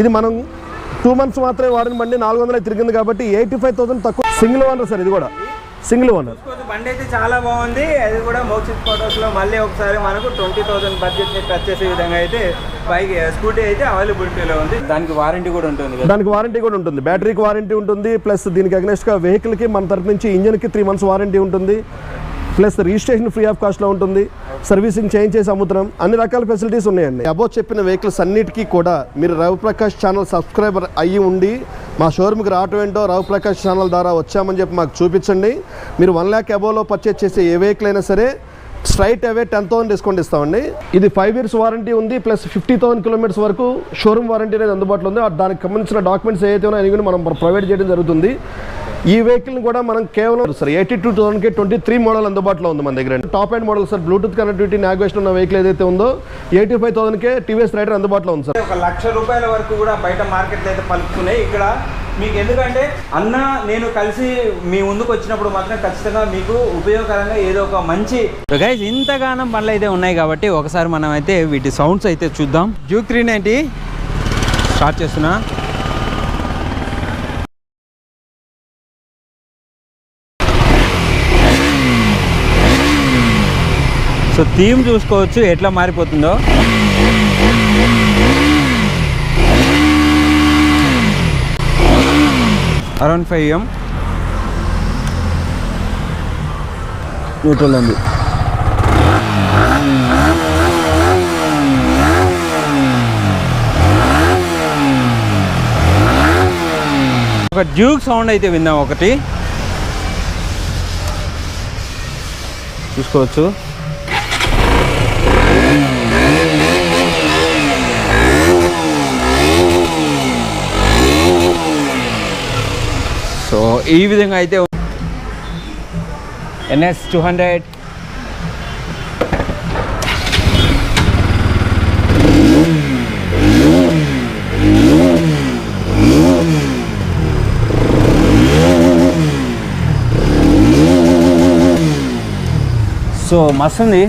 ఇది మనం two months మాత్రమే వాడిన బండి నాలుగు వందలు తిరిగింది కాబట్టి ఎయిటీ ఫైవ్ థౌసండ్ తక్కువ. సింగిల్ ఓనర్ సార్ ఇది కూడా. సింగిల్ ఓనర్ బండి అయితే చాలా బాగుంది. అది కూడా మోక్షిత్ ఫోటోస్లో మళ్ళీ ఒకసారి మనకు ట్వంటీ థౌసండ్ బడ్జెట్ని టచ్ చేసే విధంగా అయితే బైక్ స్కూటీ అయితే అవైలబిలిటీలో ఉంది. దానికి వారంటీ కూడా ఉంటుంది దానికి వారంటీ కూడా ఉంటుంది. బ్యాటరీకి వారంటీ ఉంటుంది. ప్లస్ దీనికి అగ్నెస్ట్గా వెహికల్కి మన తరపు నుంచి ఇంజన్కి త్రీ మంత్స్ వారంటీ ఉంటుంది. ప్లస్ రిజిస్ట్రేషన్ ఫ్రీ ఆఫ్ కాస్ట్లో ఉంటుంది. సర్వీసింగ్ చేంజ్ చేసి అమ్ముతున్నాం అన్ని రకాల ఫెసిలిటీస్ ఉన్నాయండి. అబౌ చెప్పిన వెహికల్స్ అన్నిటికీ కూడా మీరు రవిప్రకాష్ ఛానల్ సబ్స్క్రైబర్ అయ్యి ఉండి మా షోరూమ్కి రావటం ఏంటో రవిప్రకాష్ ఛానల్ ద్వారా వచ్చామని చెప్పి మాకు చూపించండి. మీరు వన్ ల్యాక్ అబోలో పర్చేస్ చేసే ఏ వెహికల్ అయినా సరే straight away ten thousand discount ఇస్తామండి. ఇది ఫైవ్ ఇయర్స్ వారంటీ ఉంది ప్లస్ ఫిఫ్టీ థౌసండ్ కిలోమీటర్స్ వరకు షోరూమ్ వారంటీ అనేది అందుబాటులో ఉంది. దానికి సంబంధించిన డాక్యుమెంట్స్ ఏవైతే ఉన్నాయో అవి మనం ప్రొవైడ్ చేయడం జరుగుతుంది. ఈ వెహికల్ని కూడా మనం కేవలం సార్ ఎయిటీ టూ థౌసండ్కి ట్వంటీ త్రీ మోడల్ అందుబాటులో ఉంది మన దగ్గర. Top and model sir Bluetooth connectivity navigation ఉన్న వెహికల్ ఏదైతే ఉందో ఎయిటీ ఫైవ్ థౌసండ్కే టీవీఎస్ రైడర్ అందుబాటులో ఉంది సార్. ఒక లక్ష రూపాయల వరకు కూడా బయట మార్కెట్లో అయితే పలుకుతున్నాయి. ఇక్కడ మీకు ఎందుకంటే అన్న నేను కలిసి మీ ముందుకు వచ్చినప్పుడు మాత్రం ఖచ్చితంగా మీకు ఉపయోగకరంగా ఏదో ఒక మంచి గైస్ ఇంతగానం బండ్లు అయితే ఉన్నాయి కాబట్టి ఒకసారి మనం అయితే వీటి సౌండ్స్ అయితే చూద్దాం. జూక్ త్రీ నైంటీ స్టార్ట్ చేస్తున్నా. సో థీమ్ చూసుకోవచ్చు ఎట్లా మారిపోతుందో. అరౌండ్ ఫైవ్ ఎం న్యూట్రల్ ఉంది ఒక డ్యూక్ సౌండ్ అయితే విన్నాం ఒకటి. చూసుకోవచ్చు. ఈ విధంగా అయితే ఎన్ఎస్ టూ హండ్రెడ్. సో మస్తు ఉంది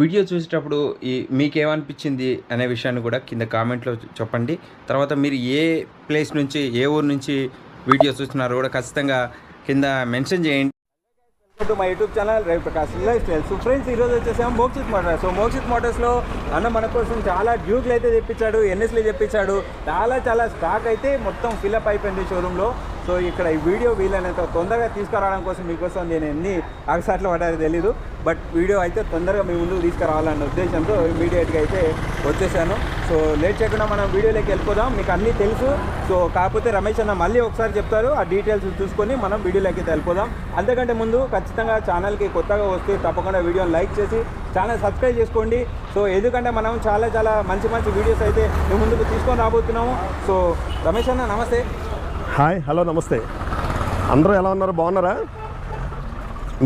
వీడియో చూసేటప్పుడు ఈ మీకేమనిపించింది అనే విషయాన్ని కూడా కింద కామెంట్లో చెప్పండి. తర్వాత మీరు ఏ ప్లేస్ నుంచి ఏ ఊరు నుంచి వీడియో చూస్తున్నారో కూడా ఖచ్చితంగా కింద మెన్షన్ చేయండి. To my YouTube channel Ravi Prakash lifestyle so friends ఈరోజు వచ్చేసాము మోక్షిత్ మోటార్స్. సో మోక్షిత్ మోటార్స్లో అన్న మన కోసం చాలా డ్యూక్లు అయితే తెప్పించాడు ఎన్ఎస్లు తెప్పించాడు. చాలా చాలా స్టాక్ అయితే మొత్తం ఫిలప్ అయిపోయింది షోరూంలో సో ఇక్కడ ఈ వీడియో వీలైనంత తొందరగా తీసుకురావడం కోసం మీకోసం నేను ఎన్ని అగసాట్లు పడారో తెలీదు. బట్ వీడియో అయితే తొందరగా మీ ముందుకు తీసుకురావాలన్న ఉద్దేశంతో ఇమీడియట్గా అయితే వచ్చేసాను. సో లేట్ చేయకుండా మనం వీడియోలోకి వెళ్ళిపోదాం. మీకు అన్నీ తెలుసు. సో కాకపోతే రమేష్ అన్న మళ్ళీ ఒకసారి చెప్తారు. ఆ డీటెయిల్స్ చూసుకొని మనం వీడియోలోకి అయితే వెళ్ళిపోదాం. అంతకంటే ముందు ఖచ్చితంగా ఛానల్కి కొత్తగా వస్తే తప్పకుండా వీడియోని లైక్ చేసి ఛానల్ సబ్స్క్రైబ్ చేసుకోండి. సో ఎందుకంటే మనం చాలా చాలా మంచి మంచి వీడియోస్ అయితే మీ ముందుకు తీసుకొని రాబోతున్నాము. సో రమేష్ అన్న నమస్తే. హాయ్ హలో నమస్తే. అందరూ ఎలా ఉన్నారు? బాగున్నారా?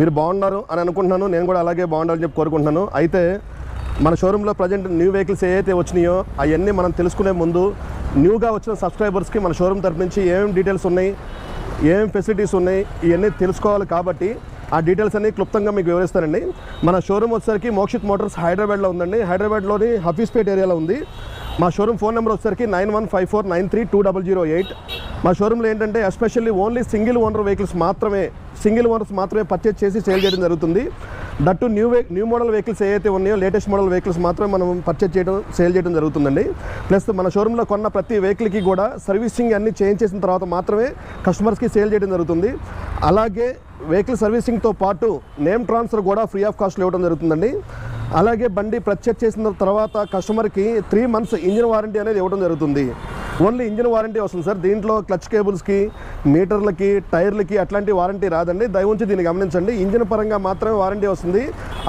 మీరు బాగున్నారు అని అనుకుంటున్నాను. నేను కూడా అలాగే బాగుండాలని చెప్పి కోరుకుంటున్నాను. అయితే మన షోరూంలో ప్రజెంట్ న్యూ వెహికల్స్ ఏవైతే వచ్చినాయో అవన్నీ మనం తెలుసుకునే ముందు న్యూగా వచ్చిన సబ్స్క్రైబర్స్కి మన షోరూమ్ తరపు నుంచి ఏమేమి డీటెయిల్స్ ఉన్నాయి ఏమేమి ఫెసిలిటీస్ ఉన్నాయి ఇవన్నీ తెలుసుకోవాలి కాబట్టి ఆ డీటెయిల్స్ అన్ని క్లుప్తంగా మీకు వివరిస్తానండి. మన షోరూమ్ వచ్చేసరికి మోక్షిత్ మోటార్స్ హైదరాబాద్లో ఉందండి. హైదరాబాద్లోని హఫీస్పేట్ ఏరియాలో ఉంది. మా షోరూమ్ ఫోన్ నెంబర్ వచ్చేసరికి nine one five four nine three two double zero eight. మా షోరూంలో ఏంటంటే especially only single owner vehicles మాత్రమే సింగిల్ ఓనర్స్ మాత్రమే పర్చేజ్ చేసి సేల్ చేయడం జరుగుతుంది. That new way new model vehicles ఏవైతే ఉన్నాయో లేటెస్ట్ మోడల్ వెహికల్స్ మాత్రమే మనం పర్చేజ్ చేయడం సేల్ చేయడం జరుగుతుందండి. ప్లస్ మన షోరూంలో కొన్న ప్రతి వెహికల్కి కూడా సర్వీసింగ్ అన్ని చేంజ్ చేసిన తర్వాత మాత్రమే కస్టమర్స్కి సేల్ చేయడం జరుగుతుంది. అలాగే వెహికల్ సర్వీసింగ్తో పాటు నేమ్ ట్రాన్స్ఫర్ కూడా ఫ్రీ ఆఫ్ కాస్ట్లో ఇవ్వడం జరుగుతుందండి. అలాగే బండి పర్చేజ్ చేసిన తర్వాత కస్టమర్కి త్రీ మంత్స్ ఇంజిన్ వారంటీ అనేది ఇవ్వడం జరుగుతుంది. ఓన్లీ ఇంజిన్ వారంటీ వస్తుంది సార్. దీంట్లో క్లచ్ కేబుల్స్కి మీటర్లకి టైర్లకి అట్లాంటి వారంటీ రాదండి. దయవుంచి దీన్ని గమనించండి. ఇంజిన్ పరంగా మాత్రమే వారంటీ వస్తుంది.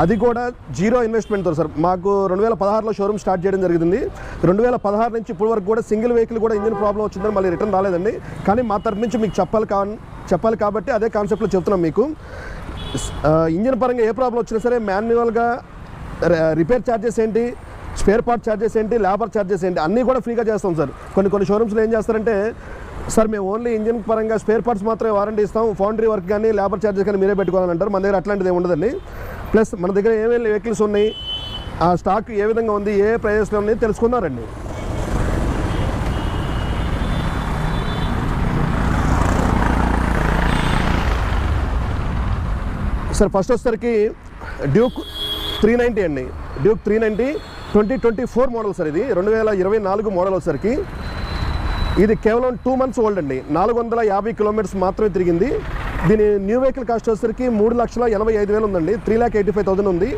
అది కూడా జీరో ఇన్వెస్ట్మెంట్తో సార్. మాకు రెండు వేల పదహారులో షోరూమ్ స్టార్ట్ చేయడం జరిగింది. రెండు వేల పదహారు నుంచి ఇప్పటి వరకు కూడా సింగిల్ వెహికల్ కూడా ఇంజిన్ ప్రాబ్లం వచ్చిందని మళ్ళీ రిటర్న్ రాలేదండి. కానీ మా తరఫు నుంచి మీకు చెప్పాలి కా చెప్పాలి కాబట్టి అదే కాన్సెప్ట్లో చెప్తున్నాం మీకు. ఇంజిన్ పరంగా ఏ ప్రాబ్లం వచ్చినా సరే మాన్యువల్గా రిపేర్ ఛార్జెస్ ఏంటి? స్పేర్ పార్ట్ ఛార్జెస్ ఏంటి? లేబర్ ఛార్జెస్ ఏంటి? అన్నీ కూడా ఫ్రీగా చేస్తాం సార్. కొన్ని కొన్ని షోరూమ్స్లో ఏం చేస్తారంటే సార్ మేము ఓన్లీ ఇంజిన్ పరంగా స్పేర్ పార్ట్స్ మాత్రమే వారంటీ ఇస్తాం. ఫౌండరీ వర్క్ కానీ లేబర్ ఛార్జెస్ కానీ మీరే పెట్టుకోవాలని అంటారు. మన దగ్గర అట్లాంటిది ఉండదండి. ప్లస్ మన దగ్గర ఏమేమి వెహికల్స్ ఉన్నాయి? ఆ స్టాక్ ఏ విధంగా ఉంది? ఏ ప్రైజెస్లో ఉన్నాయి? తెలుసుకున్నారండి సార్ ఫస్ట్ వచ్చేసరికి డ్యూక్ త్రీ నైంటీ అండి. Duke three ninety twenty twenty four model sir ఇది. రెండు వేల ఇరవై నాలుగు మోడల్ వచ్చేసరికి. ఇది కేవలం టూ మంత్స్ ఓల్డ్ అండి. నాలుగు వందల యాభై కిలోమీటర్స్ మాత్రమే తిరిగింది. దీని న్యూ వెహికల్ కాస్ట్ వచ్చేసరికి మూడు లక్షల ఎనభై ఐదు వేలు ఉందండి. Three lakh eighty five thousand ఉంది.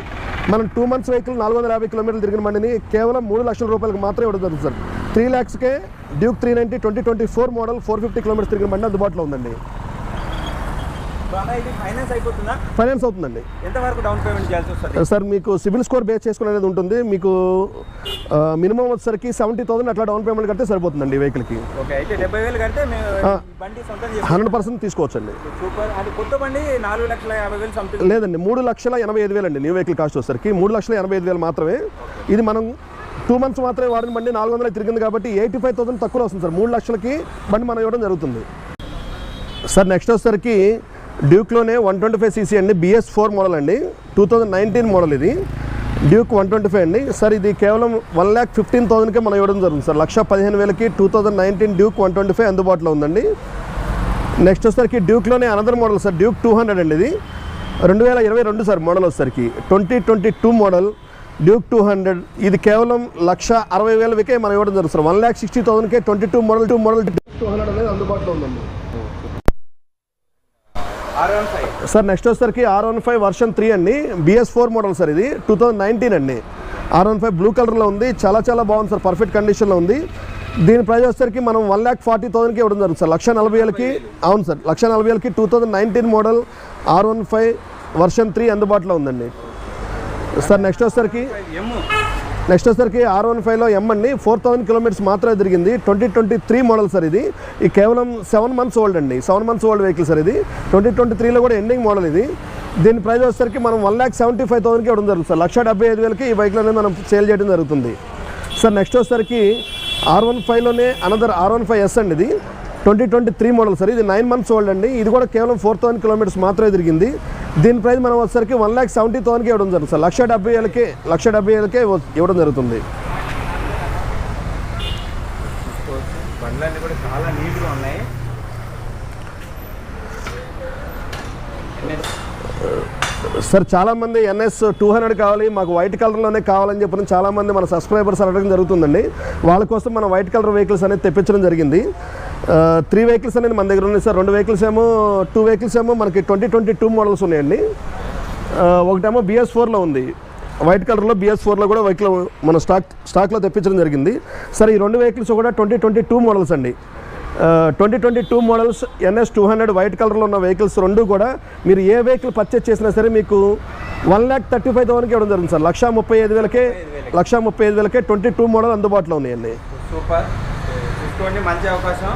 మనం టూ మంత్స్ వెహికల్ నాలుగు వందల యాభై కిలోమీటర్లు తిరిగిన బండిని కేవలం మూడు లక్షల రూపాయలకు మాత్రమే ఇవ్వడం జరుగుతుంది sir. Three ల్యాక్స్కే Duke three ninety twenty twenty four model four fifty kilometres తిరిగిన బండి అందుబాటులో ఉందండి. ఫైనాన్స్ అయిపోతుందా? ఫైనాన్స్ అవుతుందండి. ఎంతవరకు డౌన్ పేమెంట్ చేయాల్సి వస్తుంది? సార్ మీకు సిబిల్ స్కోర్ బేస్ చేసుకుని అనేది ఉంటుంది. మీకు మినిమం వచ్చేసరికి సెవెంటీ థౌసండ్ అట్లా డౌన్ పేమెంట్ కడితే సరిపోతుందండి వెహికల్కి హండ్రెడ్ పర్సెంట్ తీసుకోవచ్చండి. లేదండి మూడు లక్షల ఎనభై ఐదు వేలు అండి న్యూ వెహికల్ కాస్ట్ వచ్చేసరికి. మూడు లక్షల ఎనభై ఐదు వేలు మాత్రమే. ఇది మనం టూ మంత్స్ మాత్రమే వాడిన బండి నాలుగు వందలు తిరిగింది కాబట్టి ఎయిటీ ఫైవ్ థౌసండ్ తక్కువ వస్తుంది సార్. మూడు లక్షలకి బండి మనం ఇవ్వడం జరుగుతుంది. సార్ నెక్స్ట్ వచ్చేసరికి డ్యూక్లోనే వన్ ట్వంటీ ఫైవ్ సీసీ అండి బిఎస్ ఫోర్ మోడల్ అండి టూ థౌజండ్ నైన్టీన్ మోడల్ ఇది. డ్యూక్ వన్ ట్వంటీ ఫైవ్ అండి. సార్ ఇది కేవలం వన్ ల్యాక్ ఫిఫ్టీన్ థౌసండ్కే మనం ఇవ్వడం జరుగుతుంది సార్ లక్ష పదిహేను వేలకి two thousand nineteen Duke one twenty five అందుబాటులో ఉందండి. నెక్స్ట్ వచ్చేసరికి డ్యూక్లోనే another model sir Duke two hundred అండి ఇది. రెండు వేల ఇరవై రెండు సార్ మోడల్ వచ్చేసరికి. Twenty twenty two model Duke two hundred ఇది కేవలం లక్ష అరవై వేలకే మనం ఇవ్వడం జరుగుతుంది sir one lakh sixty థౌసండ్కే twenty two model two model two hundred అనేది అందుబాటులో ఉందండి. సార్ నెక్స్ట్ వచ్చేసరికి R one five version three అండి. బిఎస్ ఫోర్ మోడల్ సార్ ఇది. టూ థౌజండ్ నైన్టీన్ అండి. ఆర్ వన్ ఫైవ్ బ్లూ కలర్లో ఉంది. చాలా చాలా బాగుంది సార్. పర్ఫెక్ట్ కండిషన్లో ఉంది. దీని ప్రైస్ వచ్చేసరికి మనం వన్ ల్యాక్ ఫార్టీ థౌసండ్కి ఇవ్వడం జరుగుతుంది సార్. లక్ష నలభై వేలకి అవును సార్. లక్ష నలభై వేలకి two thousand nineteen model R one five version three అందుబాటులో ఉందండి. సార్ నెక్స్ట్ వచ్చేసరికి నెక్స్ట్ వచ్చేసరికి ఆర్ వన్ ఫైవ్లో ఎం అండి ఫోర్ థౌసండ్ కిలోమీటర్స్ మాత్రమే తిరిగింది. Twenty twenty three model sir ఇది. ఈ కేవలం సెవెన్ మంత్స్ ఓల్డ్ అండి. Seven months old vehicle sir ఇది. ట్వంటీ ట్వంటీ త్రీలో కూడా ఎండింగ్ మోడల్ ఇది. దీని ప్రైస్ వచ్చేసరికి మనం వన్ ల్యాక్ సెవెంటీ ఫైవ్ థౌసండ్కి ఇవ్వడం జరుగుతుంది సార్. లక్ష డెబ్బై ఐదు వేలకి ఈ బైక్లు అనేది మనం సేల్ చేయడం జరుగుతుంది. సార్ నెక్స్ట్ వచ్చేసరికి R one ఫైవ్లోనే another R one five S అండి ఇది. Twenty twenty three model sir. ఇది నైన్ మంత్స్ ఓల్డ్ అండి. ఇది కూడా కేవలం ఫోర్ థౌసండ్ కిలోమీటర్స్ మాత్రమే తిరిగింది. దీని ప్రైస్ మనం వచ్చేసరికి వన్ ల్యాక్ సెవెంటీ థౌసండ్కి ఇవ్వడం జరుగుతుంది సార్. లక్ష డెబ్బై వేలకే లక్ష డెబ్బై వేలకే ఇవ్వడం జరుగుతుంది. సార్ చాలామంది ఎన్ఎస్ టూ హండ్రెడ్ కావాలి మాకు వైట్ కలర్లోనే కావాలని చెప్పిన చాలామంది మన సబ్స్క్రైబర్స్ అడగడం జరుగుతుందండి. వాళ్ళ కోసం మన వైట్ కలర్ వెహికల్స్ అనేది తెప్పించడం జరిగింది. త్రీ వెహికల్స్ అనేది మన దగ్గర ఉన్నాయి సార్. రెండు వెహికల్స్ ఏమో టూ వెహికల్స్ ఏమో మనకి ట్వంటీ ట్వంటీ టూ మోడల్స్ ఉన్నాయండి ఒకటేమో బిఎస్ ఫోర్లో ఉంది. వైట్ కలర్లో బిఎస్ ఫోర్లో కూడా వెహికల్ మన స్టాక్ స్టాక్లో తెప్పించడం జరిగింది. సార్ ఈ రెండు వెహికల్స్ కూడా ట్వంటీ ట్వంటీ టూ మోడల్స్ అండి twenty twenty two models NS two hundred white కలర్లో ఉన్న వెహికల్స్ రెండు కూడా మీరు ఏ వెహికల్ పర్చేస్ చేసినా సరే మీకు వన్ ల్యాక్ థర్టీ ఫైవ్ థౌసండ్కి ఇవ్వడం జరుగుతుంది సార్. లక్ష ముప్పై ఐదు వేలకే లక్ష ముప్పై ఐదు వేలకే ట్వంటీ టూ మోడల్ అందుబాటులో ఉన్నాయండి. సూపర్. చూసుకోండి మంచి అవకాశం.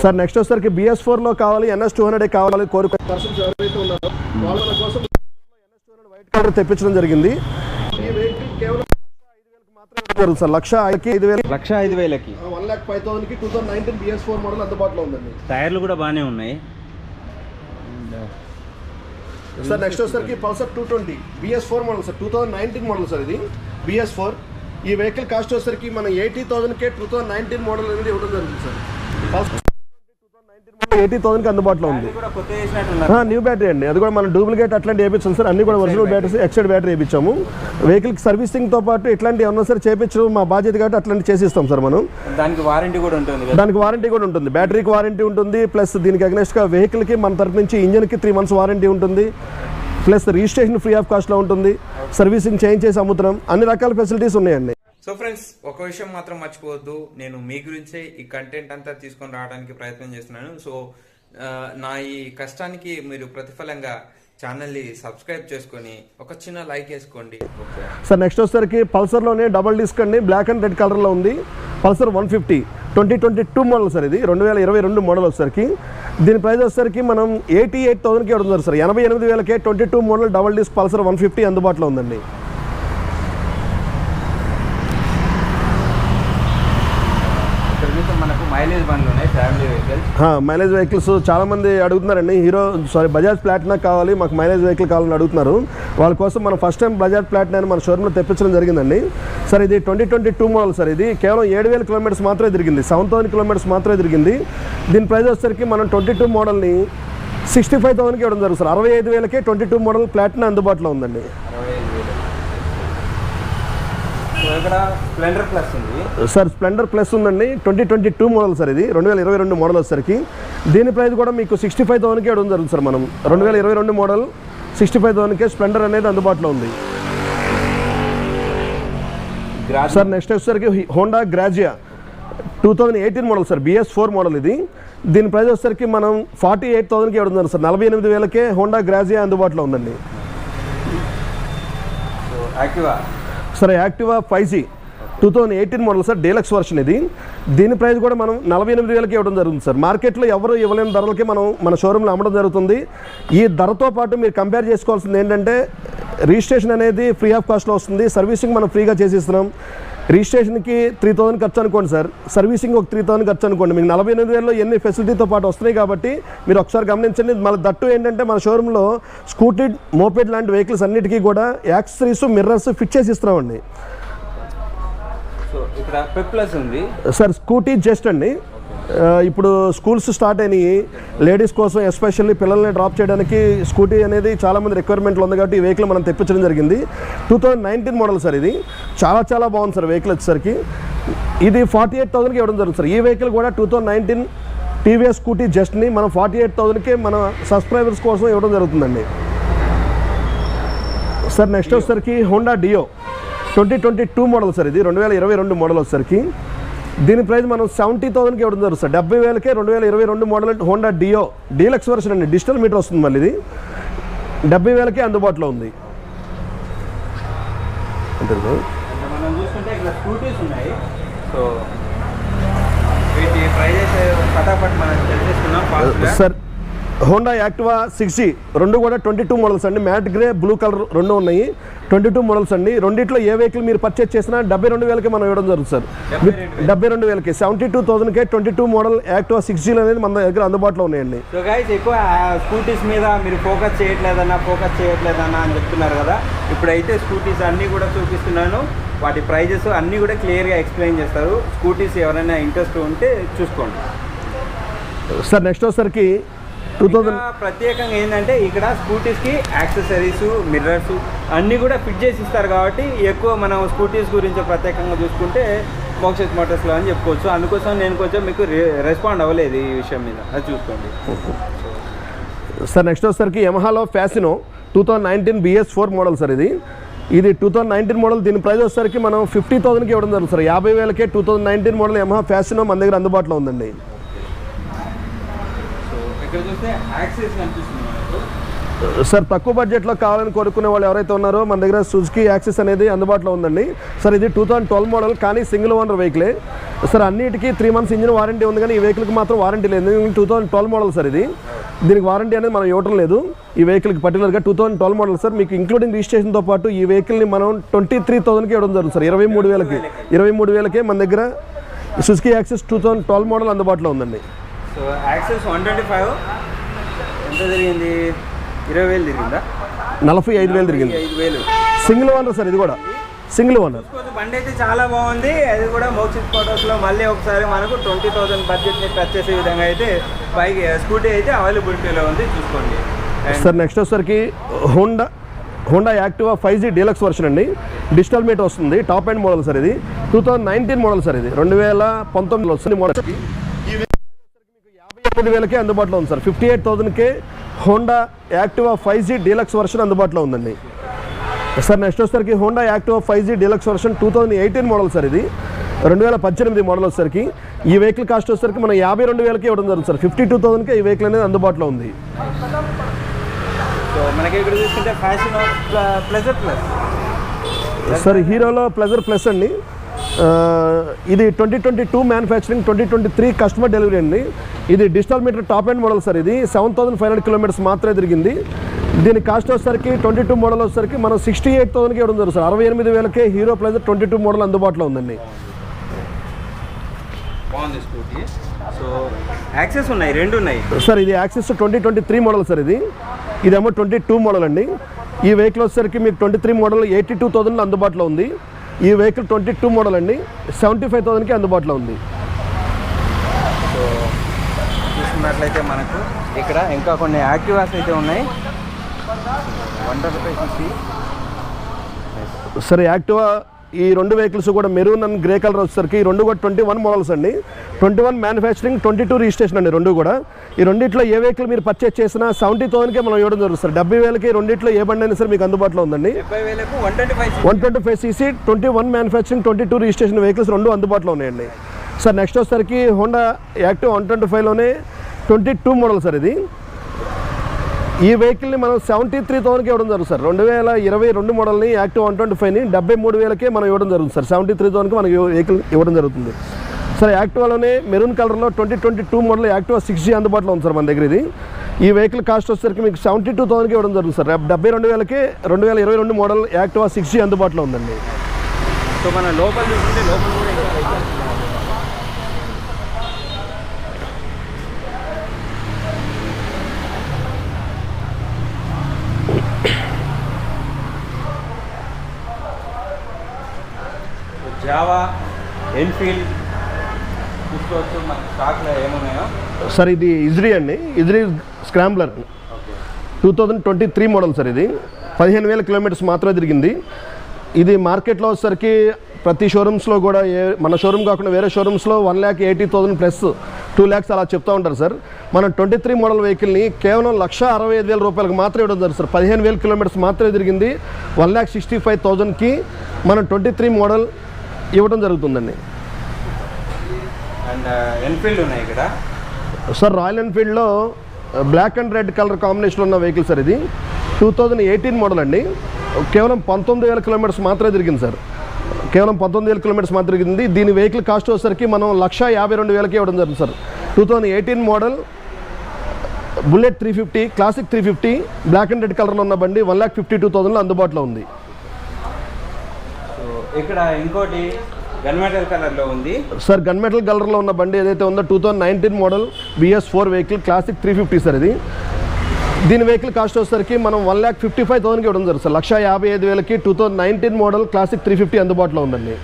సార్ నెక్స్ట్ వచ్చేసరికి బిఎస్ ఫోర్లో కావాలి ఎన్ఎస్ టూ హండ్రెడ్ కావాలి కోరుకునే పర్సన్స్ ఎవరైతే ఉన్నారో వాళ్ళ కోసం NS two hundred white colour తెప్పించడం జరిగింది. ఈ వెహికల్ కేవలం లక్ష ఐదు వేలకు మాత్రమే జరుగుతుంది సార్. లక్ష ఐదుకి ఐదు వేలు. లక్ష ఐదు వేలకి? One lakh five థౌసండ్కి two thousand nineteen BS four model అందుబాటులో ఉందండి. టైర్లు కూడా బాగానే ఉన్నాయి. సార్ నెక్స్ట్ వచ్చేసరికి Pulsar two twenty BS four model sir two thousand nineteen model sir ఇది. బిఎస్ ఫోర్ ఈ వెహికల్ కాస్ట్ వచ్చేసరికి మన ఎయిటీ థౌసండ్కే టూ థౌసండ్ నైన్టీన్ మోడల్ అనేది ఇవ్వడం జరుగుతుంది సార్. ఎయిటీ థౌసండ్కి అందుబాటులో ఉంది. న్యూ బ్యాటరీ అండి. అది కూడా మనం డూప్లికేట్ అట్లాంటి వేయించాం సార్. అన్ని కూడా ఒరిజినల్ బ్యాటరీస్ ఎక్సైడ్ బ్యాటరీ వేయించాము. వెహికల్ సర్వీసింగ్తో పాటు ఇట్లాంటి ఏమన్నా సరే చేయించడం మా బాధ్యత కాబట్టి అట్లాంటి చేసిస్తాం సార్ మనం. దానికి వారంటీ కూడా ఉంటుంది దానికి వారంటీ కూడా ఉంటుంది. బ్యాటరీకి వారంటీ ఉంటుంది. ప్లస్ దీనికి అగ్నెస్ట్గా వెహికల్కి మన తరపు నుంచి ఇంజన్కి త్రీ మంత్స్ వారంటీ ఉంటుంది. ప్లస్ రిజిస్ట్రేషన్ ఫ్రీ ఆఫ్ కాస్ట్లో ఉంటుంది. సర్వీసింగ్ చేంజ్ చేసి అమ్ముతున్నాం. అన్ని రకాల ఫెసిలిటీస్ ఉన్నాయండి. సో ఫ్రెండ్స్ ఒక విషయం మాత్రం మర్చిపోవద్దు. నేను మీ గురించే ఈ కంటెంట్ అంతా తీసుకొని రావడానికి ప్రయత్నం చేస్తున్నాను. సో నా ఈ కష్టానికి మీరు ప్రతిఫలంగా ఛానల్ని సబ్స్క్రైబ్ చేసుకొని ఒక చిన్న లైక్ వేసుకోండి. సార్ నెక్స్ట్ వచ్చేసరికి పల్సర్లోనే డబల్ డిస్క్ అండి. బ్లాక్ అండ్ రెడ్ కలర్లో ఉంది. Pulsar one fifty. Twenty twenty two model sir ఇది. రెండు వేల ఇరవై రెండు మోడల్ వచ్చేసరికి. దీని ప్రైస్ వచ్చేసరికి మనం ఎయిటీ ఎయిట్ థౌసండ్కి ఇవ్వడం సార్. ఎనభై ఎనిమిది వేలకే twenty two model double disc Pulsar one fifty అందుబాటులో ఉందండి ఇక్కడ చూస్తే మనకు మైలేజ్ బండ్లు ఉన్నాయి ఫ్యామిలీ వెహికల్స్ మైలేజ్ వెహికల్స్ చాలా మంది అడుగుతున్నారండి. హీరో సారీ బజాజ్ ప్లాటినా కావాలి మాకు మైలేజ్ వెహికల్ కావాలని అడుగుతున్నారు. వాళ్ళ కోసం మనం ఫస్ట్ టైం బజాజ్ ప్లాటినా అని మన షోరూమ్లో తెప్పించడం జరిగిందండి. సార్ ఇది twenty twenty two model sir ఇది కేవలం ఏడు వేల కిలోమీటర్స్ మాత్రమే తిరిగింది. సెవెన్ థౌసండ్ కిలోమీటర్స్ మాత్రమే తిరిగింది. దీని ప్రైస్ వచ్చేసరికి మనం ట్వంటీ టూ మోడల్ని సిక్స్టీ ఫైవ్ థౌసండ్కి ఇవ్వడం జరుగుతుంది సార్ అరవై ఐదు వేలకే ట్వంటీ టూ మోడల్ ప్లాటినా అందుబాటులో ఉందండి అరవై ఐదు వేలు సో ఇక్కడ స్ప్లెండర్ ప్లస్ ఉంది సార్ స్ప్లెండర్ ప్లస్ ఉందండి. Twenty twenty two model sir ఇది. రెండు వేల ఇరవై రెండు మోడల్ వచ్చేసరికి దీని ప్రైస్ కూడా మీకు సిక్స్టీ ఫైవ్ థౌసండ్కి ఇవ్వడం జరుగుతుంది సార్ మనం. రెండు వేల ఇరవై రెండు మోడల్ సిక్స్టీ ఫైవ్ థౌసండ్కే స్ప్లెండర్ అనేది అందుబాటులో ఉంది. సార్ నెక్స్ట్ వచ్చేసరికి Honda Grazia two thousand eighteen model sir. BS four model ఇది. దీని ప్రైస్ వచ్చేసరికి మనం ఫార్టీ ఎయిట్ థౌసండ్కి ఇవ్వడం జరుగుతుంది సార్. నలభై ఎనిమిది వేలకే హోండా గ్రాజియా అందుబాటులో ఉందండి. Activa sir Activa five G. Two thousand eighteen model sir deluxe version ఇది. దీని ప్రైస్ కూడా మనం నలభై ఎనిమిది వేలకి ఇవ్వడం జరుగుతుంది సార్. మార్కెట్లో ఎవరు ఇవ్వలేని ధరలకి మనం మన షోరూంలో అమ్మడం జరుగుతుంది. ఈ ధరతో పాటు మీరు కంపేర్ చేసుకోవాల్సింది ఏంటంటే రిజిస్ట్రేషన్ అనేది ఫ్రీ ఆఫ్ కాస్ట్లో వస్తుంది. సర్వీసింగ్ మనం ఫ్రీగా చేసిస్తున్నాం. రిజిస్ట్రేషన్కి త్రీ థౌసండ్ ఖర్చు అనుకోండి సార్. సర్వీసింగ్ ఒక త్రీ థౌసండ్ ఖర్చు అనుకోండి. మీకు నలభై ఎనిమిది వేలలో ఎన్ని ఫెసిలిటీతో పాటు వస్తున్నాయి కాబట్టి మీరు ఒకసారి గమనించండి. మళ్ళీ దట్టు ఏంటంటే మన షోరూంలో స్కూటీ మోపెడ్ లాంటి వెహికల్స్ అన్నిటికీ కూడా యాక్సరీస్ మిర్రర్స్ ఫిట్ చేసి ఇస్తున్నామండి. సార్ స్కూటీ జస్ట్ అండి. ఇప్పుడు స్కూల్స్ స్టార్ట్ అయినాయి. లేడీస్ కోసం ఎస్పెషల్లీ పిల్లల్ని డ్రాప్ చేయడానికి స్కూటీ అనేది చాలామంది రిక్వైర్మెంట్లు రిక్వైర్మెంట్లో ఉంది కాబట్టి ఈ వెహికల్ మనం తెప్పించడం జరిగింది. Two thousand nineteen model sir ఇది. చాలా చాలా బాగుంది సార్ వెహికల్ వచ్చేసరికి. ఇది ఫార్టీ ఎయిట్ థౌసండ్కి ఇవ్వడం జరుగుతుంది సార్. ఈ వెహికల్ కూడా two thousand nineteen TVS Scooty జస్ట్ని మనం ఫార్టీ ఎయిట్ థౌసండ్కే మన సబ్స్క్రైబర్స్ కోసం ఇవ్వడం జరుగుతుందండి. సార్ నెక్స్ట్ వచ్చేసరికి Honda Dio twenty twenty two model sir ఇది. రెండు వేల ఇరవై రెండు మోడల్ వచ్చేసరికి. దీని ప్రైస్ మనం సెవెంటీ థౌసండ్కి ఇవ్వడం జరుగుతుంది సార్. డెబ్బై వేలకే రెండు వేల ఇరవై రెండు model Honda Dio deluxe version అండి. డిజిటల్ మీటర్ వస్తుంది మళ్ళీ ఇది. డెబ్బై వేలకే అందుబాటులో ఉంది. Sir Honda Activa six G రెండు కూడా ట్వంటీ టూ మోడల్స్ అండి. మ్యాట్ గ్రే బ్లూ కలర్ రెండు ఉన్నాయి. ట్వంటీ టూ మోడల్స్ అండి. రెండిట్లో ఏ వెహికల్ మీరు పర్చేస్ చేసినా డెబ్బై రెండు వేలకి మనం ఇవ్వడం జరుగుతుంది సార్. డెబ్బై రెండు వేలకి. Seventy two థౌసండ్కే twenty two model Activa six జీలు అనేది మన దగ్గర అందుబాటులో ఉన్నాయండి. సో గైస్ ఎక్కువ స్కూటీస్ మీద మీరు ఫోకస్ చేయట్లేదన్నా ఫోకస్ చేయట్లేదన్నా అని చెప్తున్నారు కదా. ఇప్పుడైతే స్కూటీస్ అన్నీ కూడా చూపిస్తున్నాను. వాటి ప్రైజెస్ అన్నీ కూడా క్లియర్గా ఎక్స్ప్లెయిన్ చేస్తారు. స్కూటీస్ ఎవరైనా ఇంట్రెస్ట్ ఉంటే చూసుకోండి. సార్ నెక్స్ట్ వచ్చేసరికి టూ థౌజండ్ ప్రత్యేకంగా ఏంటంటే ఇక్కడ స్కూటీస్కి యాక్సెసరీస్ మిర్రర్స్ అన్నీ కూడా ఫిట్ చేసి ఇస్తారు కాబట్టి ఎక్కువ మనం స్కూటీస్ గురించి ప్రత్యేకంగా చూసుకుంటే మోక్షిత్ మోటార్స్లో అని చెప్పుకోవచ్చు. అందుకోసం నేను కొంచెం మీకు రెస్పాండ్ అవ్వలేదు ఈ విషయం మీద. అది చూసుకోండి. సార్ నెక్స్ట్ వచ్చేసరికి యమహాలో Fascino two thousand nineteen BS four model sir ఇది. ఇది టూ థౌజండ్ నైన్టీన్ మోడల్ దీని ప్రైస్ వచ్చేసరికి మనం ఫిఫ్టీ థౌసండ్కి ఇవ్వడం జరుగుతుంది సార్. యాభై వేలకే two thousand nineteen model Yamaha Fascino మన దగ్గర అందుబాటులో ఉందండి. చూస్తే యాక్సెస్ కనిపిస్తుంది మనకు. సార్ తక్కువ బడ్జెట్లో కావాలని కోరుకునే వాళ్ళు ఎవరైతే ఉన్నారో మన దగ్గర సుజుకి యాక్సెస్ అనేది అందుబాటులో ఉందండి. సార్ ఇది టూ థౌసండ్ ట్వెల్వ్ మోడల్ కానీ సింగిల్ ఓనర్ వెహికలే సార్ అన్నిటికీ త్రీ మంత్స్ ఇంజిన్ వారంటీ ఉంది కానీ ఈ వెహికల్కి మాత్రం వారంటీ లేదు. Two thousand twelve model sir ఇది. దీనికి వారంటీ అనేది మనం ఇవ్వడం లేదు. ఈ వెహికల్కి పర్టికులర్గా two thousand twelve model sir. మీకు ఇంక్లూడింగ్ రిజిస్ట్రేషన్తో పాటు ఈ వెహికల్ని మనం ట్వంటీ త్రీ థౌసండ్కి ఇవ్వడం జరుగుతుంది సార్. ఇరవై మూడు వేలకి. ఇరవై మూడు వేలకే. మన దగ్గర Suzuki Access two thousand twelve model అందుబాటులో ఉందండి. So Access one twenty five. ఎంత తిరిగింది? ఇరవై వేలు తిరిగిందా? నలభై ఐదు వేలు తిరిగింది. ఐదు వేలు. సింగిల్ ఓనర్ సార్ ఇది కూడా. Single owner. బండి అయితే చాలా బాగుంది. అది కూడా మోక్షిత్ ఫోటోస్లో మళ్ళీ ఒకసారి మనకు ట్వంటీ థౌసండ్ బడ్జెట్ని టచ్ చేసే విధంగా అయితే బైక్ స్కూటీ అయితే అవైలబిలిటీలో ఉంది. చూసుకోండి. అండ్ సార్ నెక్స్ట్ వచ్చేసరికి Honda Honda Activa five G deluxe version అండి. డిజిటల్ మీట్ వస్తుంది. టాప్ ఎండ్ మోడల్ సార్ ఇది. Two thousand nineteen model sir ఇది. రెండు వేల పంతొమ్మిదిలో వస్తుంది మోడల్ ఎనిమిది వేలకే అందుబాటులో ఉంది sir. Fifty eight థౌసండ్కే Honda Activa five G deluxe version అందుబాటులో ఉందండి. సార్ నెక్స్ట్ వచ్చేసరికి Honda Activa five G deluxe version two thousand eighteen model sir ఇది. రెండు వేల పద్దెనిమిది మోడల్ వచ్చేసరికి ఈ వెహికల్ కాస్ట్ వచ్చేసరికి మనం యాభై రెండు వేలకి ఇవ్వడం జరుగుతుంది సార్. ఫిఫ్టీ టూ థౌసండ్కే ఈ వెహికల్ అనేది అందుబాటులో ఉంది. సో మనకి ఇక్కడ చూసుకుంటే ఫ్యాషన్ ప్లెజర్ ప్లస్ సార్ హీరోలో ప్లెజర్ ప్లస్ అండి. ఇది twenty twenty two manufacturing twenty twenty three customer delivery అండి. ఇది digital meter top end model sir ఇది. Seven thousand five hundred kilometres మాత్రమే తిరిగింది. దీని కాస్ట్ వచ్చేసరికి ట్వంటీ టూ మోడల్ వచ్చేసరికి మనం సిక్స్టీ ఎయిట్ థౌసండ్కి ఇవ్వడం జరుగుతుంది సార్ అరవై ఎనిమిది వేలకే Hero Pleasure twenty two model అందుబాటులో ఉందండి. బాగుంది స్కూటీ. సో యాక్సెస్ ఉన్నాయి రెండు ఉన్నాయి. సార్ ఇది Access twenty twenty three model sir ఇది. ఇదేమో ట్వంటీ టూ మోడల్ అండి. ఈ వెహికల్ వచ్చేసరికి మీకు twenty three model eighty two థౌసండ్లో అందుబాటులో ఉంది. ఈ వెహికల్ ట్వంటీ టూ మోడల్ అండి. సెవెంటీ ఫైవ్ థౌసండ్కి అందుబాటులో ఉంది. సో చూసుకున్నట్లయితే మనకు ఇక్కడ ఇంకా కొన్ని యాక్టివాస్ అయితే ఉన్నాయి. వన్ సిక్స్టీ సరే యాక్టివా ఈ రెండు వెహికల్స్ కూడా మెరూన్ అండ్ గ్రే కలర్ వచ్చేసరికి ఈ రెండు కూడా ట్వంటీ వన్ మోడల్స్ అండి. Twenty one manufacturing twenty two registration అండి రెండు కూడా. ఈ రెండిట్లో ఏ వెహికల్ మీరు పర్చేస్ చేసినా సెవెంటీ థౌసండ్కే మనం ఇవ్వడం జరుగుతుంది సార్. డెబ్బై వేలకి రెండిట్లో ఏ బండి అయినా సరే మీకు అందుబాటులో ఉందండి. One twenty five CC twenty one manufacturing twenty two registration vehicles రెండు అందుబాటులో ఉన్నాయండి. సార్ నెక్స్ట్ వచ్చేసరికి హోండా యాక్టివ్ వన్ ట్వంటీ ఫైవ్లోనే ట్వంటీ టూ మోడల్ సార్ ఇది. ఈ వెహికల్ని మనం సెవెంటీ త్రీ థౌసండ్కి ఇవ్వడం జరుగుతుంది సార్. రెండు వేల ఇరవై రెండు మోడల్ని యాక్టివ్ వన్ ట్వంటీ ఫైవ్ని డెబ్బై మూడు వేలకే మనం ఇవ్వడం జరుగుతుంది సార్. సెవెంటీ త్రీ థౌసండ్కి మనకి వెహికల్ ఇవ్వడం జరుగుతుంది. సార్ యాక్టివాలోనే మెరూన్ కలర్లో twenty twenty two model Activa six G అందుబాటులో ఉంది సార్ మన దగ్గర ఇది. ఈ వెహికల్ కాస్ట్ వచ్చేసరికి మీకు సెవెంటీ టూ థౌసండ్కి ఇవ్వడం జరుగుతుంది సార్. డెబ్బై రెండు వేలకి రెండు వేల ఇరవై రెండు మోడల్ యాక్టివా సిక్స్ జీ అందుబాటులో ఉందండి. సో మన లోపల చూసుకుంటే లోపల కూడా ఇంకా vehicle జావా ఎన్ఫీల్డ్ చూసుకోవచ్చు. మన స్టాక్లో ఏమున్నాయో? సార్ ఇది ఇజ్రీ అండి. Yezdi Scrambler two thousand twenty three model sir ఇది. పదిహేను వేల కిలోమీటర్స్ మాత్రమే తిరిగింది. ఇది మార్కెట్లో వచ్చేసరికి ప్రతి షోరూమ్స్లో కూడా ఏ మన షోరూమ్ కాకుండా వేరే షోరూమ్స్లో one lakh eighty thousand plus two lakhs అలా చెప్తూ ఉంటారు సార్. మనం ట్వంటీ త్రీ మోడల్ వెహికల్ని కేవలం లక్ష అరవై ఐదు వేల రూపాయలకు మాత్రం ఇవ్వడం జరుగుతుంది సార్. పదిహేను వేల కిలోమీటర్స్ మాత్రమే తిరిగింది. వన్ ల్యాక్ సిక్స్టీ ఫైవ్ థౌజండ్కి మనం ట్వంటీ త్రీ మోడల్ ఇవ్వడం జరుగుతుందండి. అండ్ ఎన్ఫీల్డ్ ఉన్నాయి ఇక్కడ? సార్ రాయల్ ఎన్ఫీల్డ్లో బ్లాక్ అండ్ రెడ్ కలర్ కాంబినేషన్లో ఉన్న వెహికల్ సార్ ఇది. టూ థౌజండ్ ఎయిటీన్ మోడల్ అండి. కేవలం పంతొమ్మిది వేల కిలోమీటర్స్ మాత్రమే తిరిగింది సార్. కేవలం పంతొమ్మిది వేల కిలోమీటర్స్ మాత్రం తిరిగింది. దీని వెహికల్ కాస్ట్ వచ్చేసరికి మనం లక్ష యాభై రెండు వేలకి ఇవ్వడం జరుగుతుంది sir. Two thousand eighteen model Bullet three fifty classic three fifty black and red కలర్లో ఉన్న బండి వన్ ల్యాక్ ఫిఫ్టీ టూ థౌసండ్లో అందుబాటులో ఉంది. ఇక్కడ ఇంకోటి గన్ మెటల్ కలర్లో ఉంది. సార్ గన్ మెటల్ కలర్లో ఉన్న బండి ఏదైతే ఉందో two thousand nineteen model BS four vehicle classic three fifty sir ఇది. దీని వెహికల్ కాస్ట్ వచ్చేసరికి మనం వన్ ల్యాక్ ఫిఫ్టీ ఫైవ్ థౌసండ్కి ఇవ్వడం జరుగుతుంది సార్. లక్ష యాభై ఐదు వేలకి two thousand nineteen model Classic three fifty అందుబాటులో ఉందండి.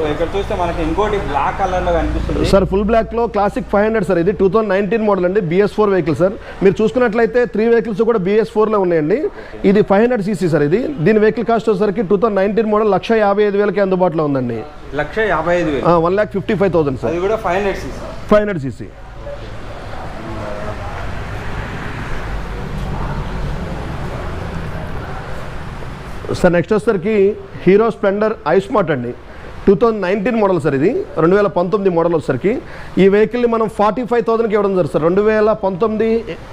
సో ఇక్కడ చూస్తే మనకి ఇంకోటి బ్లాక్ కలర్లో కనిపిస్తుంది. సార్ ఫుల్ బ్లాక్లో క్లాసిక్ ఫైవ్ హండ్రెడ్ సార్ ఇది టూ థౌసండ్ నైన్టీన్ మోడల్ అండి. బిఎస్ ఫోర్ వెహికల్ సార్ మీరు చూసుకున్నట్లయితే త్రీ వెహికల్స్ కూడా బిఎస్ ఫోర్లో ఉన్నాయండి. ఇది ఫైవ్ హండ్రెడ్ సీసీ సార్ ఇది. దీని వెహికల్ కాస్ట్ వచ్చేసరికి టూ థౌసండ్ నైన్టీన్ మోడల్ లక్ష యాభై ఐదు వేలకి అందుబాటులో ఉందండి. లక్ష యాభై ఐదు one lakh fifty five thousand sir కూడా five hundred CC five hundred CC sir next వచ్చేసరికి హీరో స్ప్లెండర్ ఐ స్మార్ట్ అండి. Two thousand nineteen model sir ఇది. రెండు వేల పంతొమ్మిది మోడల్ వచ్చేసరికి. ఈ వెహికల్ని మనం ఫార్టీ ఫైవ్ థౌసండ్కి ఇవ్వడం జరుగుతుంది సార్. రెండు వేల పంతొమ్మిది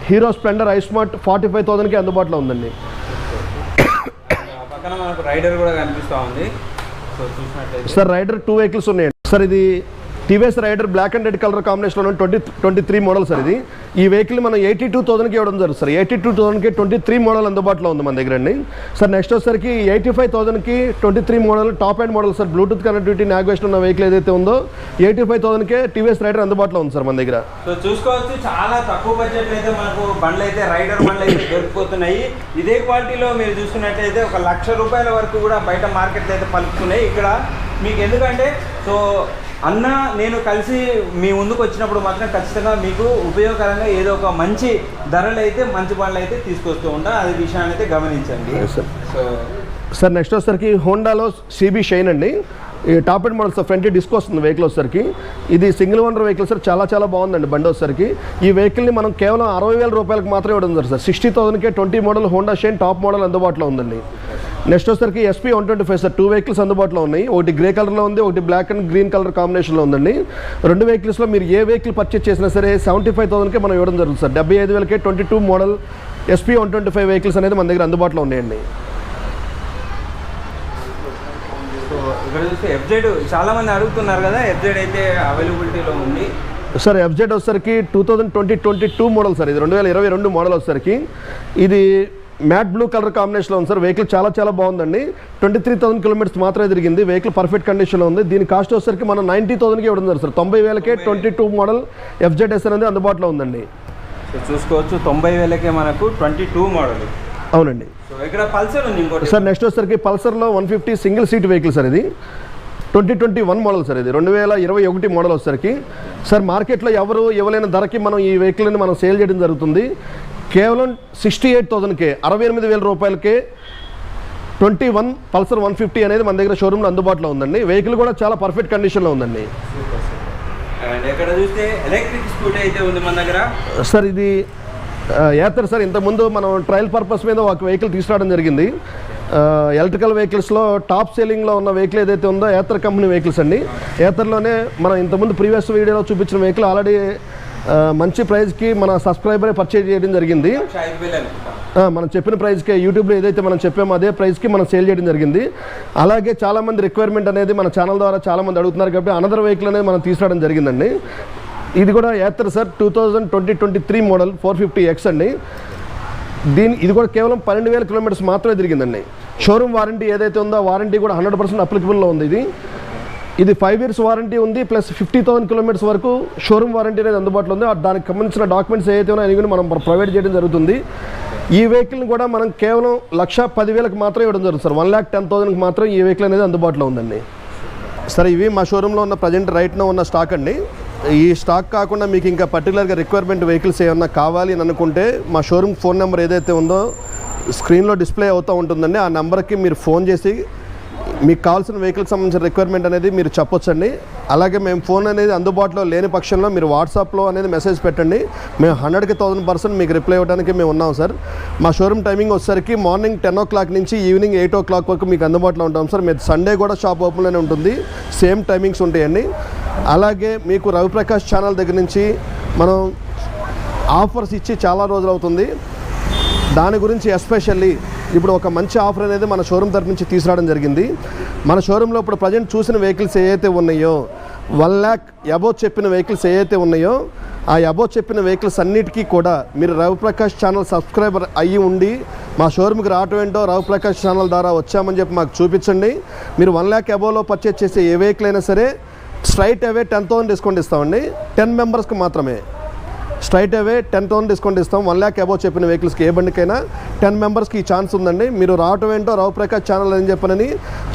Hero Splendor I Smart forty five థౌసండ్కి అందుబాటులో ఉందండి. ఆ పక్కన మనకు రైడర్ కూడా కనిపిస్తూ ఉంది. సో చూసినట్లయితే. సార్ రైడర్ టూ వెహికల్స్ ఉన్నాయండి. సార్ ఇది TVS Raider black and red colour కాంబినేషన్లో twenty twenty three model sir ఇది. ఈ వెహికల్ మనం ఎయిటీ టూ థౌసండ్కి ఇవ్వడం జరుగుతుంది సార్. ఎయిటీ టూ థౌసండ్కి ట్వంటీ త్రీ మోడల్ అందుబాటులో ఉంది మన దగ్గర అండి. సార్ నెక్స్ట్ వచ్చేసరికి eighty five థౌసండ్కి twenty three model top end model sir. Bluetooth connectivity navigation ఉన్న వెహికల్ ఏదైతే ఉందో ఎయిటీ ఫైవ్ థౌసండ్కే టీవీఎస్ రైడర్ అందుబాటులో ఉంది సార్ మన దగ్గర. సో చూసుకోవచ్చు చాలా తక్కువ బడ్జెట్ అయితే మనకు బండ్లు అయితే రైడర్ బండ్లు అయితే దొరికిపోతున్నాయి. ఇదే క్వాలిటీలో మీరు చూసుకున్నట్లయితే ఒక లక్ష రూపాయల వరకు కూడా బయట మార్కెట్ అయితే పలుకుతున్నాయి. ఇక్కడ మీకు ఎందుకంటే సో అన్న నేను కలిసి మీ ముందుకు వచ్చినప్పుడు మాత్రం ఖచ్చితంగా మీకు ఉపయోగకరంగా ఏదో ఒక మంచి ధరలు అయితే మంచి బండ్లు అయితే తీసుకొస్తూ ఉంటా. అది విషయాన్ని అయితే గమనించండి. సో సార్ నెక్స్ట్ వచ్చేసరికి హోండాలో సిబి షైన్ అండి. ఈ top end model sir front disc వస్తుంది వెహికల్ వచ్చేసరికి. ఇది సింగిల్ ఓనర్ వెహికల్ సార్ చాలా చాలా బాగుందండి బండి వచ్చేసరికి. ఈ వెహికల్ని మనం కేవలం అరవై వేల రూపాయలకు మాత్రమే ఇవ్వడం sir sixty థౌసండ్కే twenty model Honda Shine top model అందుబాటులో ఉందండి. నెక్స్ట్ వచ్చేసరికి SP one twenty five sir two vehicles అందుబాటులో ఉన్నాయి. ఒకటి గ్రే కలర్లో ఉంది ఒకటి బ్లాక్ అండ్ గ్రీన్ కలర్ కాంబినేషన్లో ఉందండి. రెండు వెహికల్స్లో మీరు ఏ వెహికల్ పర్చేస్ చేసినా సరే సెవెంటీ ఫైవ్ థౌసండ్కే మనం ఇవ్వడం జరుగుతుంది సార్ డెబ్బై ఐదు వేలకే twenty two model SP one twenty five vehicles అనేది మన దగ్గర అందుబాటులో ఉన్నాయండి. ఇక్కడ చూస్తే ఎఫ్జెడ్ అడుగుతున్నారు కదా ఎఫ్జెడ్ అయితే అవైలబిలిటీలో ఉంది. సార్ ఎఫ్జెడ్ వచ్చేసరికి two thousand twenty twenty two model sir ఇది రెండు వేల ఇరవై రెండు మోడల్ వచ్చేసరికి. ఇది మ్యాట్ బ్లూ కలర్ కాంబినేషన్లో ఉంది సార్. వెహికల్ చాలా చాలా బాగుందండి. ట్వంటీ త్రీ థౌసండ్ కిలోమీటర్స్ మాత్రమే తిరిగింది. వెహికల్ పర్ఫెక్ట్ కండిషన్లో ఉంది. దీని కాస్ట్ వచ్చేసరికి మనం నైంటీ థౌసండ్కి ఇవ్వడం సార్. తొంభై వేలకే twenty two model FZ S అనేది అందుబాటులో ఉందండి. సో చూసుకోవచ్చు తొంభై వేలకే మనకు ట్వంటీ టూ మోడల్. అవునండి. సో ఇక్కడ పల్సర్ ఉంది ఇంకోటి. సార్ నెక్స్ట్ వచ్చేసరికి పల్సర్లో one fifty single seat vehicle sir ఇది. Twenty twenty one model sir ఇది. రెండు వేల ఇరవై ఒకటి మోడల్ వచ్చేసరికి. సార్ మార్కెట్లో ఎవరు ఇవ్వలేని ధరకి మనం ఈ వెహికల్ని మనం సేల్ చేయడం జరుగుతుంది. కేవలం సిక్స్టీ ఎయిట్ థౌసండ్కే అరవై ఎనిమిది వేల రూపాయలకే twenty one Pulsar one fifty అనేది మన దగ్గర షోరూమ్లో అందుబాటులో ఉందండి. వెహికల్ కూడా చాలా పర్ఫెక్ట్ కండిషన్లో ఉందండి. సార్ ఇది ఏతర్ సార్ ఇంతకుముందు మనం ట్రయల్ పర్పస్ మీద ఒక వెహికల్ తీసుకురావడం జరిగింది. ఎలక్ట్రికల్ వెహికల్స్లో టాప్ సేలింగ్లో ఉన్న వెహికల్ ఏదైతే ఉందో ఏతర్ కంపెనీ వెహికల్స్ అండి. ఏతర్లోనే మనం ఇంతకుముందు ప్రీవియస్ వీడియోలో చూపించిన వెహికల్ ఆల్రెడీ మంచి ప్రైస్కి మన సబ్స్క్రైబరే పర్చేజ్ చేయడం జరిగింది. మనం చెప్పిన ప్రైస్కే యూట్యూబ్లో ఏదైతే మనం చెప్పామో అదే ప్రైస్కి మనం సేల్ చేయడం జరిగింది. అలాగే చాలామంది రిక్వైర్మెంట్ అనేది మన ఛానల్ ద్వారా చాలామంది అడుగుతున్నారు కాబట్టి అనదర్ వెహికల్ అనేది మనం తీసుకురావడం జరిగిందండి. ఇది కూడా యాత్ర sir two thousand twenty twenty three model four fifty X అండి. దీని ఇది కూడా కేవలం పన్నెండు వేల కిలోమీటర్స్ మాత్రమే తిరిగిందండి. షోరూమ్ వారంటీ ఏదైతే ఉందో వారంటీ కూడా హండ్రెడ్ పర్సెంట్ అప్లికబుల్లో ఉంది ఇది. ఇది ఫైవ్ ఇయర్స్ వారంటీ ఉంది ప్లస్ ఫిఫ్టీ థౌసండ్ కిలోమీటర్స్ వరకు షోరూమ్ వారంటీ అనేది అందుబాటులో ఉంది. దానికి సంబంధించిన డాక్యుమెంట్స్ ఏవైతే ఉన్నాయో కూడా మనం ప్రొవైడ్ చేయడం జరుగుతుంది. ఈ వెహికల్ని కూడా మనం కేవలం లక్ష పదివేలకు మాత్రం ఇవ్వడం జరుగుతుంది సార్. వన్ ల్యాక్ టెన్ థౌసండ్కి మాత్రం ఈ వెహికల్ అనేది అందుబాటులో ఉందండి. సరే ఇవి మా షోరూంలో ఉన్న ప్రజెంట్ రైట్నో ఉన్న స్టాక్ అండి. ఈ స్టాక్ కాకుండా మీకు ఇంకా పర్టికులర్గా రిక్వైర్మెంట్ వెహికల్స్ ఏమన్నా కావాలి అని అనుకుంటే మా షోరూమ్ ఫోన్ నెంబర్ ఏదైతే ఉందో స్క్రీన్లో డిస్ప్లే అవుతూ ఉంటుందండి. ఆ నెంబర్కి మీరు ఫోన్ చేసి మీకు కావాల్సిన వెహికల్కి సంబంధించిన రిక్వైర్మెంట్ అనేది మీరు చెప్పొచ్చండి. అలాగే మేము ఫోన్ అనేది అందుబాటులో లేని పక్షంలో మీరు వాట్సాప్లో అనేది మెసేజ్ పెట్టండి. మేము హండ్రెడ్కి థౌసండ్ పర్సెంట్ మీకు రిప్లై ఇవ్వడానికి మేము ఉన్నాం సార్ మా షోరూమ్ టైమింగ్ వచ్చేసరికి మార్నింగ్ టెన్ ఓ క్లాక్ నుంచి ఈవినింగ్ ఎయిట్ ఓ క్లాక్ వరకు మీకు అందుబాటులో ఉంటాం సార్ మీరు సండే కూడా షాప్ ఓపెన్లోనే ఉంటుంది. సేమ్ టైమింగ్స్ ఉంటాయండి. అలాగే మీకు రవిప్రకాష్ ఛానల్ దగ్గర నుంచి మనం ఆఫర్స్ ఇచ్చి చాలా రోజులు అవుతుంది. దాని గురించి ఎస్పెషల్లీ ఇప్పుడు ఒక మంచి ఆఫర్ అనేది మన షోరూమ్ తరపు నుంచి తీసుకురావడం జరిగింది. మన షోరూంలో ఇప్పుడు ప్రజెంట్ చూసిన వెహికల్స్ ఏవైతే ఉన్నాయో వన్ ల్యాక్ అబో చెప్పిన వెహికల్స్ ఏవైతే ఉన్నాయో ఆ అబో చెప్పిన వెహికల్స్ అన్నిటికీ కూడా మీరు రవిప్రకాష్ ఛానల్ సబ్స్క్రైబర్ అయ్యి ఉండి మా షోరూమ్కి రావటం ఏంటో రవిప్రకాష్ ఛానల్ ద్వారా వచ్చామని చెప్పి మాకు చూపించండి. మీరు వన్ ల్యాక్ అబోలో పర్చేస్ చేసే ఏ వెహికల్ అయినా సరే straight away ten thousand discount ఇస్తామండి. టెన్ మెంబర్స్కి మాత్రమే. Straight away ten thousand discount ఇస్తాం. వన్ ల్యాక్ అబౌవ్ చెప్పిన వెహికల్స్కి ఏ బండికైనా టెన్ మెంబర్స్కి ఈ ఛాన్స్ ఉందండి. మీరు రావటం ఏంటో రావు ప్రకాష్ ఛానల్ అని చెప్పనని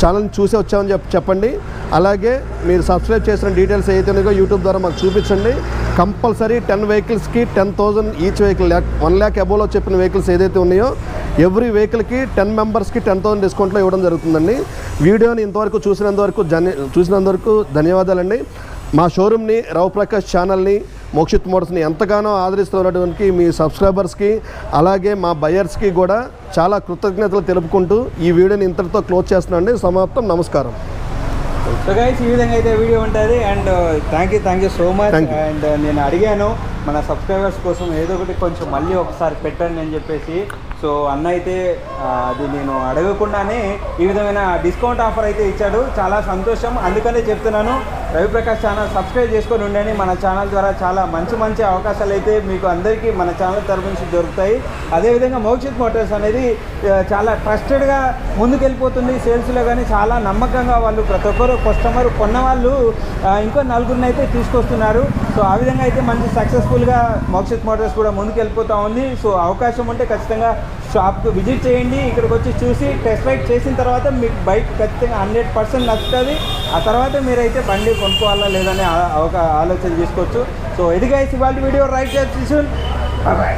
ఛానల్ని చూసి వచ్చామని చెప్పి చెప్పండి. అలాగే మీరు సబ్స్క్రైబ్ చేసిన డీటెయిల్స్ ఏదైతే ఉన్నాయో యూట్యూబ్ ద్వారా మాకు చూపించండి. Compulsory ten వెహికల్స్కి ten thousand each vehicle lakh one lakh అబోవ్లో చెప్పిన వెహికల్స్ ఏదైతే ఉన్నాయో ఎవ్రీ వెహికల్కి టెన్ మెంబర్స్కి టెన్ థౌసండ్ డిస్కౌంట్లో ఇవ్వడం జరుగుతుందండి. వీడియోని ఇంతవరకు చూసినంతవరకు ధన్య చూసినంతవరకు ధన్యవాదాలండి. మా షోరూమ్ని రవిప్రకాష్ ఛానల్ని మోక్షిత్ మోటార్స్ని ఎంతగానో ఆదరిస్తున్నటువంటి మీ సబ్స్క్రైబర్స్కి అలాగే మా బయర్స్కి కూడా చాలా కృతజ్ఞతలు తెలుపుకుంటూ ఈ వీడియోని ఇంతటితో క్లోజ్ చేస్తున్నానండి. సమాప్తం. నమస్కారం. సో గైస్ ఈ విధంగా అయితే వీడియో ఉంటుంది. And thank you thank you so much. And నేను అడిగాను. మన సబ్స్క్రైబర్స్ కోసం ఏదో ఒకటి కొంచెం మళ్ళీ ఒకసారి పెట్టండి అని చెప్పేసి. సో అన్న అయితే అది నేను అడగకుండానే ఈ విధమైన డిస్కౌంట్ ఆఫర్ అయితే ఇచ్చాడు. చాలా సంతోషం. అందుకనే చెప్తున్నాను రవిప్రకాష్ ఛానల్ సబ్స్క్రైబ్ చేసుకొని ఉండండి. మన ఛానల్ ద్వారా చాలా మంచి మంచి అవకాశాలు అయితే మీకు అందరికీ మన ఛానల్ తరపు నుంచి దొరుకుతాయి. అదేవిధంగా మోక్షిత్ మోటార్స్ అనేది చాలా ట్రస్టెడ్గా ముందుకెళ్ళిపోతుంది. సేల్స్లో కానీ చాలా నమ్మకంగా వాళ్ళు ప్రతి ఒక్కరు కస్టమర్ కొన్న వాళ్ళు ఇంకో నలుగురిని అయితే తీసుకొస్తున్నారు. సో ఆ విధంగా అయితే మంచి సక్సెస్ సక్సెస్ఫుల్గా మోక్షిత్ మోటార్స్ కూడా ముందుకెళ్ళిపోతూ ఉంది. సో అవకాశం ఉంటే ఖచ్చితంగా షాప్కి విజిట్ చేయండి. ఇక్కడికి వచ్చి చూసి టెస్ట్ రైడ్ చేసిన తర్వాత మీకు బైక్ ఖచ్చితంగా హండ్రెడ్ పర్సెంట్ నచ్చుతుంది. ఆ తర్వాత మీరైతే బండి కొనుక్కోవాలా లేదని ఒక ఆలోచన తీసుకోవచ్చు. సో ఎదిగా ఇవాళ వీడియో రైట్ చేసి బాయ్